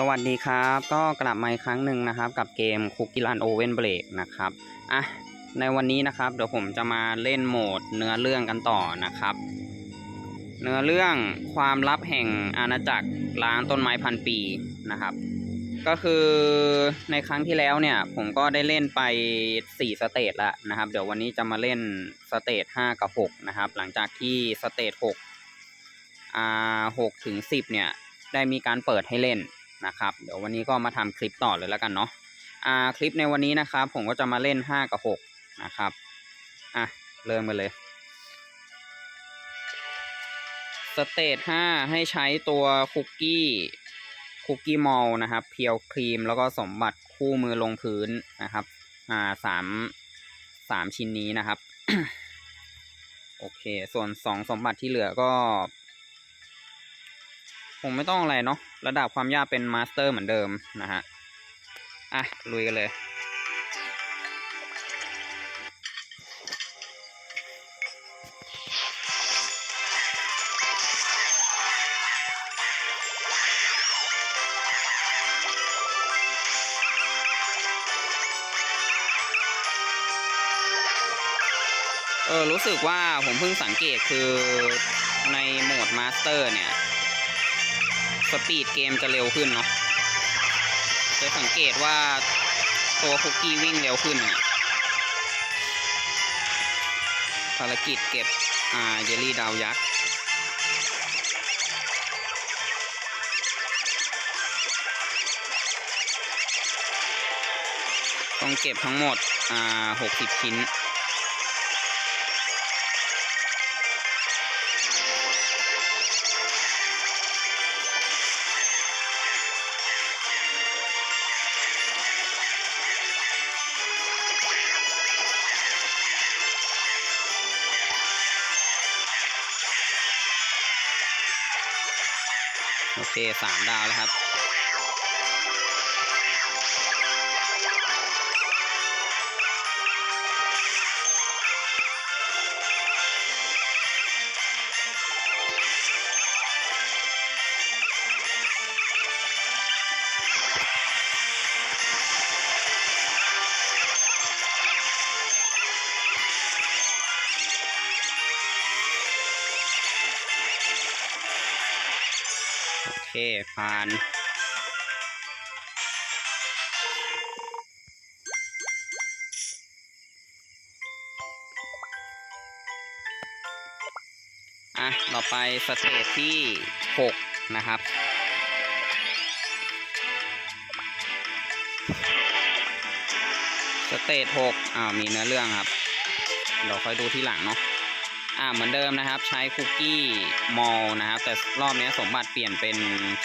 สวัสดีครับ ก็กลับมาอีกครั้งหนึ่งนะครับ กับเกม Cookie Run Oven Break นะครับอะในวันนี้นะครับเดี๋ยวผมจะมาเล่นโหมดเนื้อเรื่องกันต่อนะครับ เนื้อเรื่องความลับแห่งอาณาจักรล้างต้นไม้พันปีนะครับ ก็คือในครั้งที่แล้วเนี่ย ผมก็ได้เล่นไป 4 สเตจแล้วนะครับ เดี๋ยววันนี้จะมาเล่นสเตจ5กับ6นะครับ หลังจากที่สเตจ6อ่า6ถึง10เนี่ยได้มีการเปิดให้เล่น นะครับ เดี๋ยววันนี้ก็มาทำคลิปต่อเลยแล้วกันเนาะอ่าคลิปในวันนี้นะครับ ผมก็จะมาเล่น5กับ6นะครับอะเริ่มกันเลยสเตจ5ให้ใช้ตัวคุกกี้คุกกี้มอลนะครับ เพียวครีมแล้วก็สมบัติคู่มือลงพื้นนะครับ อ่าสามสามชิ้นนี้นะครับ โอเค ส่วนสองสมบัติที่เหลือก็ ผมไม่ต้องอะไรเนาะระดับความยากเป็นมาสเตอร์เหมือนเดิมนะฮะอะลุยกันเลยเออรู้สึกว่าผมเพิ่งสังเกตคือในโหมดมาสเตอร์เนี่ย สปีดเกมจะเร็วขึ้นเนาะจะสังเกตว่าตัวคุกกี้วิ่งเร็วขึ้นอะภารกิจเก็บอ่าเยลลี่ดาวยักษ์ต้องเก็บทั้งหมดอ่าหกสิบชิ้น โอเคสามดาวแล้วครับ ผ่านอะต่อไปสเตจที่ 6 นะครับสเตจ6อ่ามีเนื้อเรื่องครับเดี๋ยวค่อยดูที่หลังเนาะ อ่าเหมือนเดิมนะครับ ใช้คุกกี้มอลนะครับ แต่รอบนี้สมบัติเปลี่ยนเป็น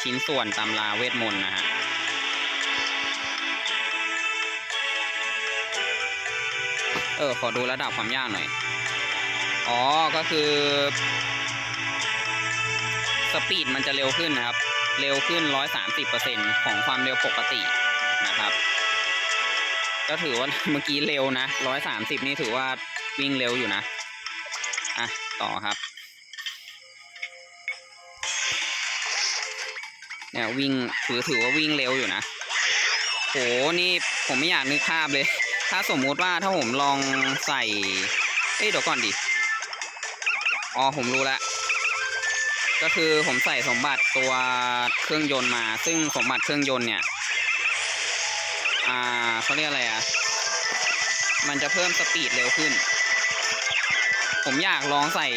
ชิ้นส่วนตำราเวทมนต์นะฮะเออ ขอดูระดับความยากหน่อย อ๋อ ก็คือ สปีดมันจะเร็วขึ้นนะครับ เร็วขึ้น 130%ของความเร็วปกตินะครับ ก็ถือว่าเมื่อกี้เร็วนะ 130 นี่ถือว่าวิ่งเร็วอยู่นะ อะ ต่อครับ เนี่ยวิ่งถือถือว่าวิ่งเร็วอยู่นะ โห นี่ผมไม่อยากนึกภาพเลย ถ้าสมมุติว่าถ้าผมลองใส่ เอ้ยเดี๋ยวก่อนดิ อ๋อ ผมรู้แล้วก็คือผมใส่สมบัติตัวเครื่องยนต์มา ซึ่งสมบัติเครื่องยนต์เนี่ย อ่าเขาเรียกอะไรอะ มันจะเพิ่มสปีดเร็วขึ้น ผมอยากลองใส่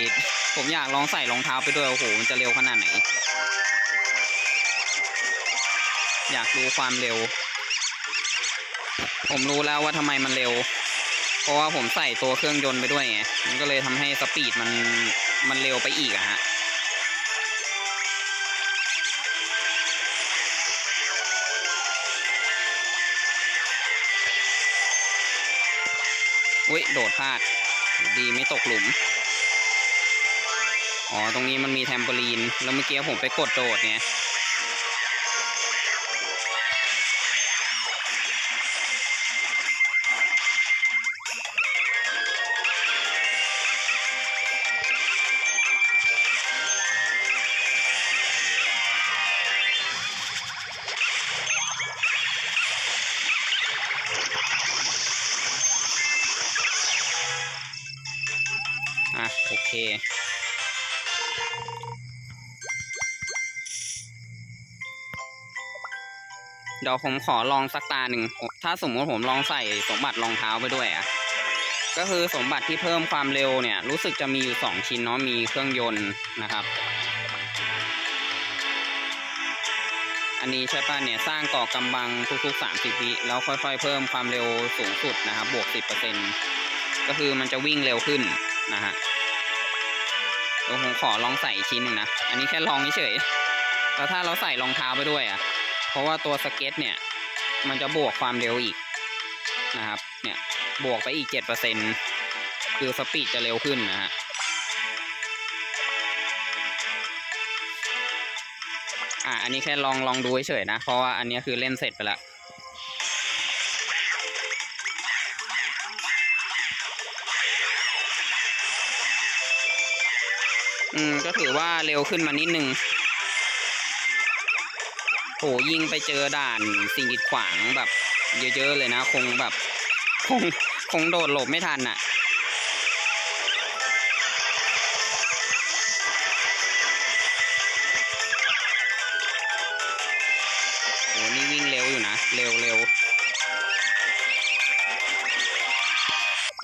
ผมอยากลองใส่รองเท้าไปด้วย โอ้โห มันจะเร็วขนาดไหน อยากดูความเร็ว ผมรู้แล้วว่าทำไมมันเร็ว เพราะว่าผมใส่ตัวเครื่องยนต์ไปด้วยไง มันก็เลยทำให้สปีดมัน มันเร็วไปอีกอะฮะอุ้ยโดดพลาด ดีไม่ตกหลุม อ๋อ ตรงนี้มันมีแทมเปอรีน แล้วเมื่อกี้ผมไปกดโดดไง เดี๋ยวผมขอลองสักตาหนึ่ง ถ้าสมมติผมลองใส่สมบัติรองเท้าไปด้วยอะก็คือสมบัติที่เพิ่มความเร็วเนี่ย รู้สึกจะมีอยู่สองชิ้นเนาะ มีเครื่องยนต์นะครับ อันนี้ใช่ป่ะเนี่ย สร้างก่อกำบังทุกๆ30วิแล้วค่อยๆ เพิ่มความเร็วสูงสุดนะครับ บวก10%ก็คือมันจะวิ่งเร็วขึ้นนะฮะ เดี๋ยวผมขอลองใส่อีกชิ้นหนึ่งนะ อันนี้แค่ลองเฉยแล้วถ้าเราใส่รองเท้าไปด้วยอะ เพราะว่าตัวสเก็ตเนี่ย มันจะบวกความเร็วอีกนะครับ เนี่ยบวกไปอีก7%คือสปีดจะเร็วขึ้นนะฮะอะอันนี้แค่ลองลองดูเฉยนะ เพราะว่าอันนี้คือเล่นเสร็จไปแล้ว อืมก็ถือว่าเร็วขึ้นมานิดนึงโหยิงไปเจอด่านสิ่งกีดขวางแบบ เยอะๆเลยนะ คงแบบคงคงโดดหลบไม่ทันอะ โหนี่วิ่งเร็วอยู่นะ เร็วเร็ว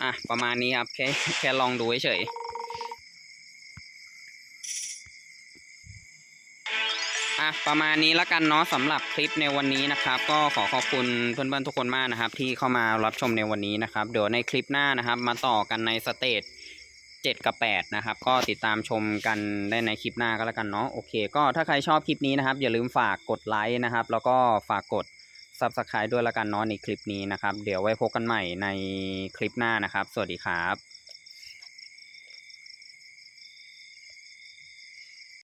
อะ ประมาณนี้ครับ แค่แค่ลองดูเฉยๆ อะประมาณนี้ละกันเนาะสำหรับคลิปในวันนี้นะครับ ก็ขอขอบคุณเพื่อนๆทุกคนมากนะครับ ที่เข้ามารับชมในวันนี้นะครับ เดี๋ยวในคลิปหน้านะครับ มาต่อกันในสเตจ7 กับ 8 นะครับ ก็ติดตามชมกันได้ในคลิปหน้าก็แล้วกันเนาะโอเค ก็ถ้าใครชอบคลิปนี้นะครับ อย่าลืมฝากกดไลค์นะครับ แล้วก็ฝากกด Subscribe ด้วยละกันเนาะในคลิปนี้นะครับ เดี๋ยวไว้พบกันใหม่ในคลิปหน้านะครับ สวัสดีครับ